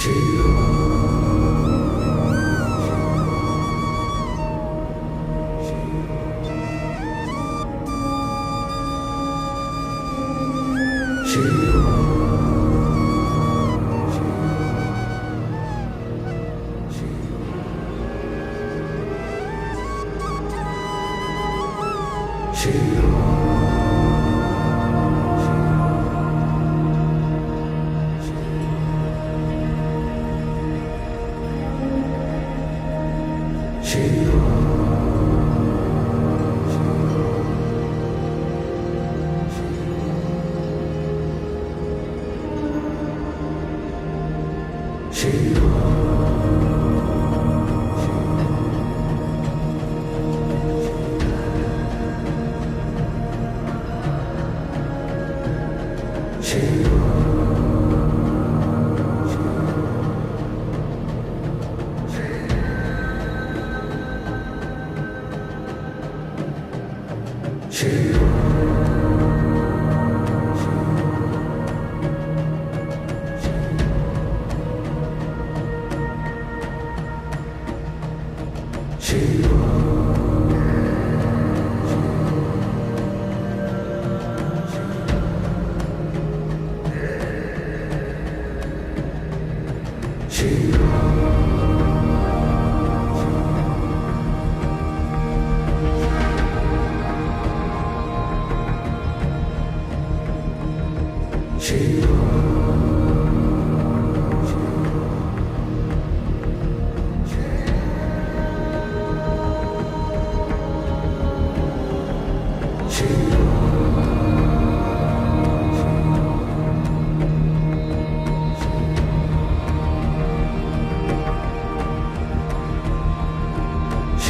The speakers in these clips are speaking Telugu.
she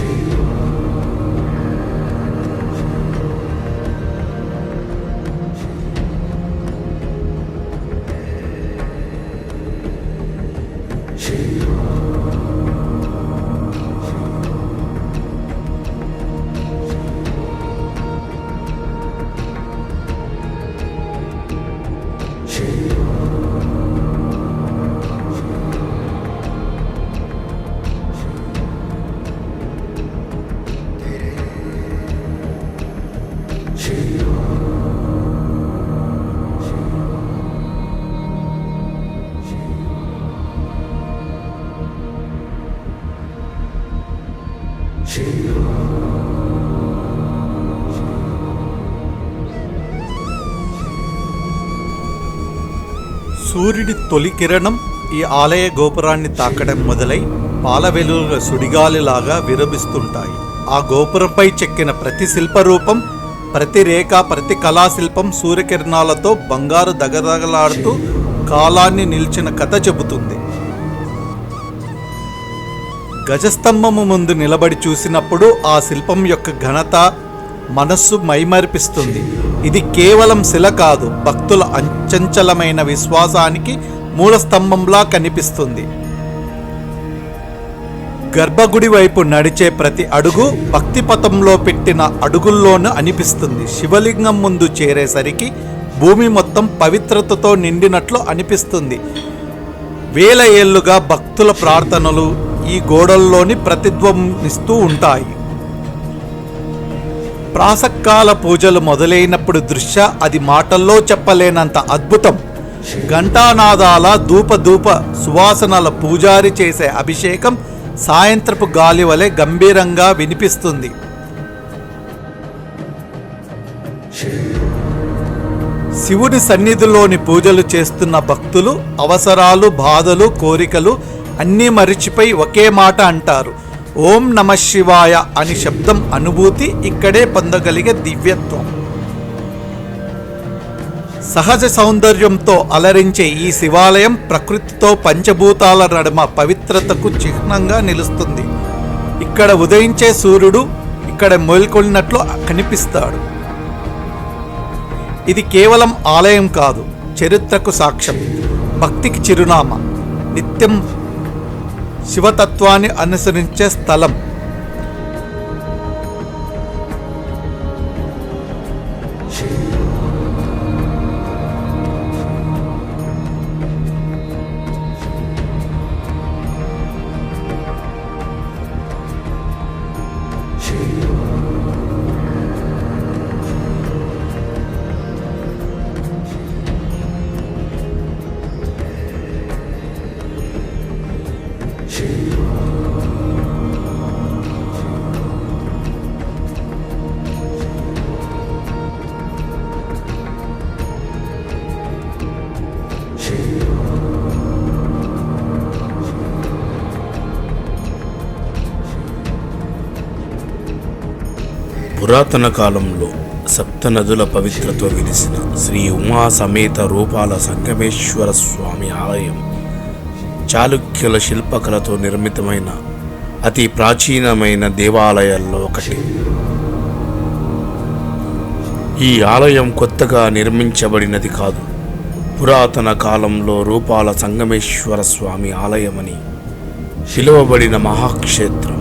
to you. సూర్యుడి తొలి కిరణం ఈ ఆలయ గోపురాన్ని తాకడం మొదలై పాల వెలుగుల సుడిగాలిలాగా విరమిస్తుంటాయి ఆ గోపురంపై చెక్కిన ప్రతి శిల్పరూపం ప్రతి రేఖ ప్రతి కళాశిల్పం సూర్యకిరణాలతో బంగారు దగదగలాడుతూ కాలాన్ని నిలిచిన కథ చెబుతుంది. గజస్తంభము ముందు నిలబడి చూసినప్పుడు ఆ శిల్పం యొక్క ఘనత మనస్సు మైమర్పిస్తుంది. ఇది కేవలం శిల కాదు భక్తుల అంచంచలమైన విశ్వాసానికి మూల స్తంభంలా కనిపిస్తుంది. గర్భగుడి వైపు నడిచే ప్రతి అడుగు భక్తి పథంలో పెట్టిన అడుగుల్లోనూ అనిపిస్తుంది. శివలింగం ముందు చేరేసరికి భూమి మొత్తం పవిత్రతతో నిండినట్లు అనిపిస్తుంది. వేల ఏళ్ళుగా భక్తుల ప్రార్థనలు ఈ గోడల్లోని ప్రతిధ్వనిస్తూ ఉంటాయి. ప్రాసక్కాల పూజలు మొదలైనప్పుడు దృశ్య అది మాటల్లో చెప్పలేనంత అద్భుతం. ఘంటానాదాల ధూప ధూప సువాసనల పూజారి చేసే అభిషేకం సాయంత్రపు గాలి వలె గంభీరంగా వినిపిస్తుంది. శివుడి సన్నిధిలోని పూజలు చేస్తున్న భక్తులు అవసరాలు బాధలు కోరికలు అన్నీ మరిచిపోయి ఒకే మాట అంటారు. ఓం నమ శివాయ అని శబ్దం అనుభూతి ఇక్కడే పొందగలిగే దివ్యత్వం. సహజ సౌందర్యంతో అలరించే ఈ శివాలయం ప్రకృతితో పంచభూతాల నడుమ పవిత్రతకు చిహ్నంగా నిలుస్తుంది. ఇక్కడ ఉదయించే సూర్యుడు ఇక్కడ మేల్కొల్లినట్లు కనిపిస్తాడు. ఇది కేవలం ఆలయం కాదు చరిత్రకు సాక్ష్యం. భక్తికి చిరునామా. నిత్యం శివతత్వాన్ని అనుసరించే స్థలం. పురాతన కాలంలో సప్త నదుల పవిత్రతో వెలిసిన శ్రీ ఉమా సమేత రూపాల సంగమేశ్వర స్వామి ఆలయం చాళుక్యుల శిల్పకళతో నిర్మితమైన అతి ప్రాచీనమైన దేవాలయాల్లో ఒకటి. ఈ ఆలయం కొత్తగా నిర్మించబడినది కాదు పురాతన కాలంలో రూపాల సంగమేశ్వర స్వామి ఆలయమని పిలువబడిన మహాక్షేత్రం.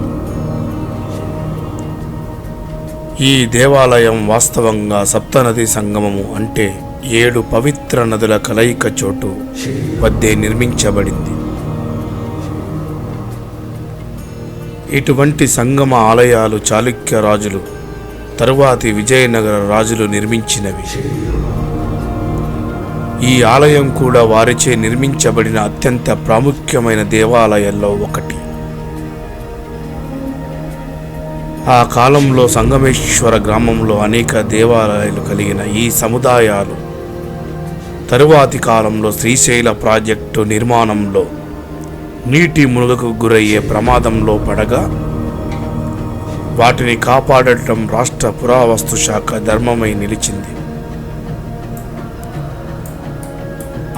ఈ దేవాలయం వాస్తవంగా సప్తనది సంగమము అంటే ఏడు పవిత్ర నదుల కలయిక చోటు వద్దే నిర్మించబడింది. ఇటువంటి సంగమ ఆలయాలు చాళుక్య రాజులు తరువాతి విజయనగర రాజులు నిర్మించినవి. ఈ ఆలయం కూడా వారిచే నిర్మించబడిన అత్యంత ప్రాముఖ్యమైన దేవాలయాల్లో ఒకటి. ఆ కాలంలో సంగమేశ్వర గ్రామంలో అనేక దేవాలయాలు కలిగిన ఈ సముదాయాలు తరువాతి కాలంలో శ్రీశైల ప్రాజెక్టు నిర్మాణంలో నీటి మునుగకు గురయ్యే ప్రమాదంలో పడగా వాటిని కాపాడటం రాష్ట్ర పురావస్తు శాఖ ధర్మమై నిలిచింది.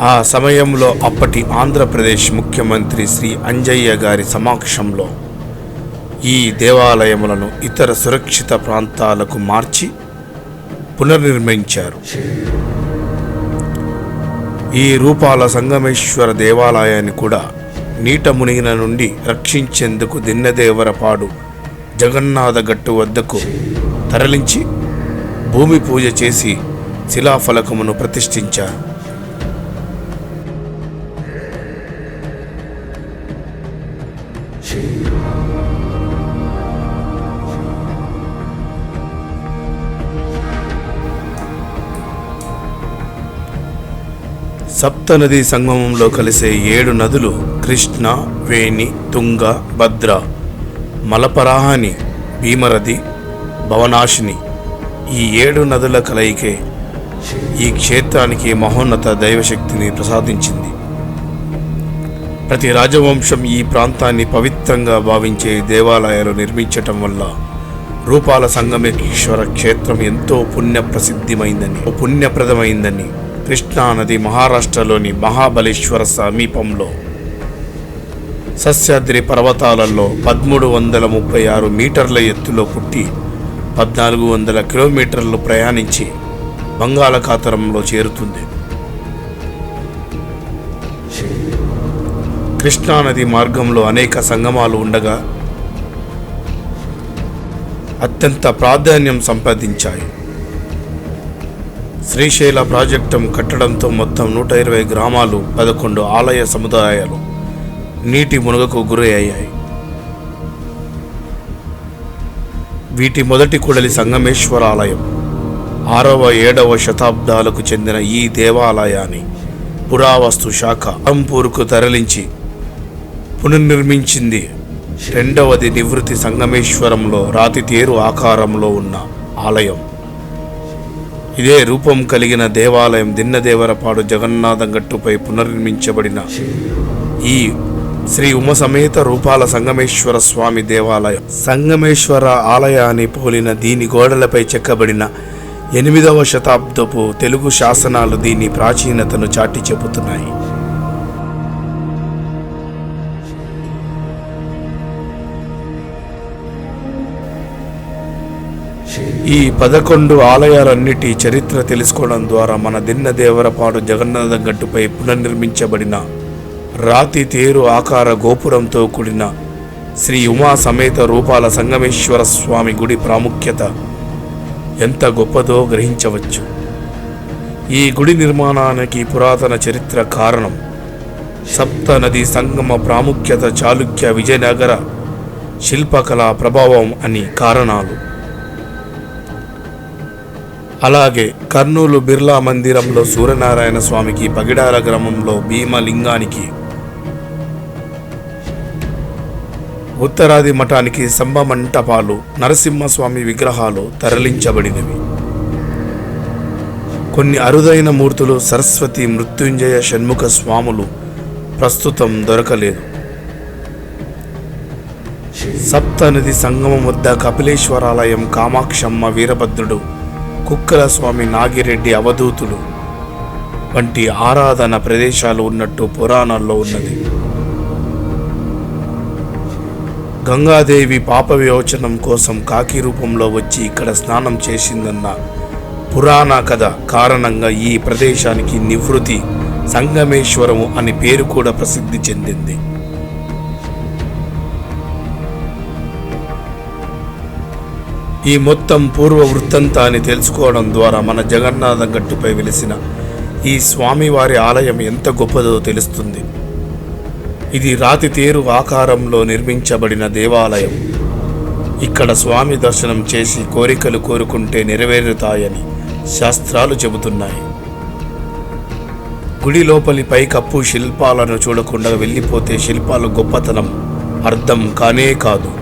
ఆ సమయంలో అప్పటి ఆంధ్రప్రదేశ్ ముఖ్యమంత్రి శ్రీ అంజయ్య గారి సమక్షంలో ఈ దేవాలయములను ఇతర సురక్షిత ప్రాంతాలకు మార్చి పునర్నిర్మించారు. ఈ రూపాల సంగమేశ్వర దేవాలయాన్ని కూడా నీట మునిగిన నుండి రక్షించేందుకు దిన్నదేవరపాడు జగన్నాథ గట్టు వద్దకు తరలించి భూమి పూజ చేసి శిలాఫలకమును ప్రతిష్ఠించారు. సప్తనది సంగమంలో కలిసే ఏడు నదులు కృష్ణ వేణి తుంగ భద్ర మలపరాహని భీమరథి భవనాశిని. ఈ ఏడు నదుల కలయికే ఈ క్షేత్రానికి మహోన్నత దైవశక్తిని ప్రసాదించింది. ప్రతి రాజవంశం ఈ ప్రాంతాన్ని పవిత్రంగా భావించే దేవాలయాలు నిర్మించటం వల్ల రూపాల సంగమేశ్వర క్షేత్రం ఎంతో పుణ్యప్రసిద్ధిమైందని పుణ్యప్రదమైందని కృష్ణానది మహారాష్ట్రలోని మహాబలేశ్వర సమీపంలో. సస్యాద్రి పర్వతాలలో పదమూడు వందల ముప్పై ఆరు మీటర్ల ఎత్తులో పుట్టి పద్నాలుగు వందల కిలోమీటర్లు ప్రయాణించి బంగాళాఖాతరంలో చేరుతుంది. కృష్ణానది మార్గంలో అనేక సంగమాలు ఉండగా అత్యంత ప్రాధాన్యం సంపాదించాయి. శ్రీశైల ప్రాజెక్టు కట్టడంతో మొత్తం నూట ఇరవై గ్రామాలు పదకొండు ఆలయ సముదాయాలు నీటి మునుగకు గురి అయ్యాయి. వీటి మొదటి కూడలి సంగమేశ్వర ఆలయం ఆరవ ఏడవ శతాబ్దాలకు చెందిన ఈ దేవాలయాన్ని పురావస్తు శాఖ అంపూర్కు తరలించి పునర్నిర్మించింది. రెండవది నివృత్తి సంగమేశ్వరంలో రాతి తేరు ఆకారంలో ఉన్న ఆలయం. ఇదే రూపం కలిగిన దేవాలయం దిన్నదేవరపాడు జగన్నాథం గట్టుపై పునర్నిర్మించబడిన ఈ శ్రీ ఉమసమేత రూపాల సంగమేశ్వర స్వామి దేవాలయం. సంగమేశ్వర ఆలయాన్ని పోలిన దీని గోడలపై చెక్కబడిన ఎనిమిదవ శతాబ్దపు తెలుగు శాసనాలు దీని ప్రాచీనతను చాటి చెబుతున్నాయి. ఈ పదకొండు ఆలయాలన్నిటి చరిత్ర తెలుసుకోవడం ద్వారా మన దిన్న దేవరపాడు జగన్నాథ గట్టుపై పునర్నిర్మించబడిన రాతి తేరు ఆకార గోపురంతో కూడిన శ్రీ ఉమా సమేత రూపాల సంగమేశ్వర స్వామి గుడి ప్రాముఖ్యత ఎంత గొప్పదో గ్రహించవచ్చు. ఈ గుడి నిర్మాణానికి పురాతన చరిత్ర కారణం సప్త నది సంగమ ప్రాముఖ్యత చాళుక్య విజయనగర శిల్పకళా ప్రభావం అని కారణాలు. అలాగే కర్నూలు బిర్లా మందిరంలో సూర్యనారాయణ స్వామికి పగిడాల గ్రామంలో భీమలింగానికి ఉత్తరాది మఠానికి సంభమంటపాలు నరసింహస్వామి విగ్రహాలు తరలించబడినవి. కొన్ని అరుదైన మూర్తులు సరస్వతి మృత్యుంజయ షణ్ముఖ స్వాములు ప్రస్తుతం దొరకలేదు. సప్తనది సంగమం వద్ద కపిలేశ్వరాలయం కామాక్షమ్మ వీరభద్రుడు కుక్కల స్వామి నాగిరెడ్డి అవధూతులు. వంటి ఆరాధన ప్రదేశాలు ఉన్నట్టు పురాణాల్లో ఉన్నది. గంగాదేవి పాప విమోచనం కోసం కాకి రూపంలో వచ్చి ఇక్కడ స్నానం చేసిందన్న పురాణ కథ కారణంగా ఈ ప్రదేశానికి నివృత్తి సంగమేశ్వరము అని పేరు కూడా ప్రసిద్ధి చెందింది. ఈ మొత్తం పూర్వ వృత్తంతా అని తెలుసుకోవడం ద్వారా మన జగన్నాథం గట్టుపై వెలిసిన ఈ స్వామివారి ఆలయం ఎంత గొప్పదో తెలుస్తుంది. ఇది రాతి తేరు ఆకారంలో నిర్మించబడిన దేవాలయం. ఇక్కడ స్వామి దర్శనం చేసి కోరికలు కోరుకుంటే నెరవేరుతాయని శాస్త్రాలు చెబుతున్నాయి. గుడి లోపలి పైకప్పు శిల్పాలను చూడకుండా వెళ్ళిపోతే శిల్పాల గొప్పతనం అర్థం కానే కాదు.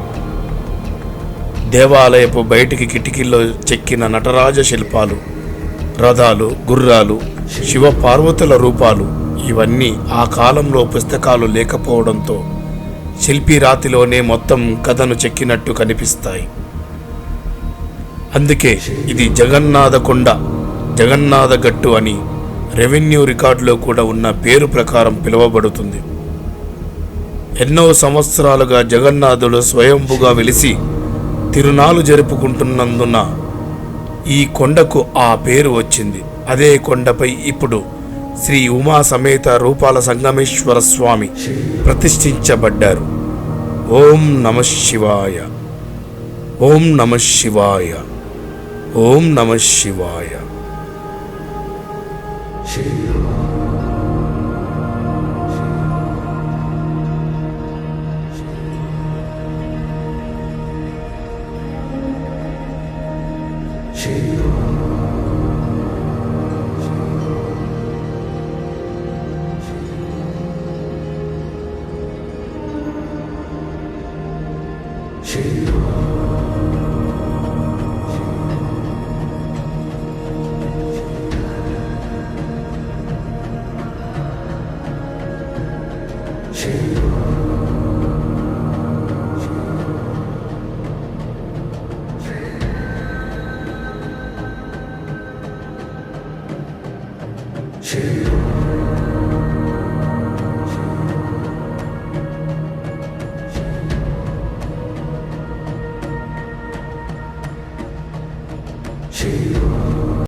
దేవాలయపు బయటికి కిటికీల్లో చెక్కిన నటరాజ శిల్పాలు రథాలు గుర్రాలు శివ పార్వతుల రూపాలు ఇవన్నీ ఆ కాలంలో పుస్తకాలు లేకపోవడంతో శిల్పి రాతిలోనే మొత్తం కథను చెక్కినట్టు కనిపిస్తాయి. అందుకే ఇది జగన్నాథకొండ జగన్నాథగట్టు జగన్నాథ గట్టు అని రెవెన్యూ రికార్డులో కూడా ఉన్న పేరు ప్రకారం పిలువబడుతుంది. ఎన్నో సంవత్సరాలుగా జగన్నాథుడు స్వయంభుగా వెలిసి తిరునాలు జరుపుకుంటున్నందున ఈ కొండకు ఆ పేరు వచ్చింది. అదే కొండపై ఇప్పుడు శ్రీ ఉమా సమేత రూపాల సంగమేశ్వర స్వామి ప్రతిష్ఠించబడ్డారు. ఓం నమ శివాయ. ఓం నమ శివాయ. ఓం నమ శివాయ. Cheers.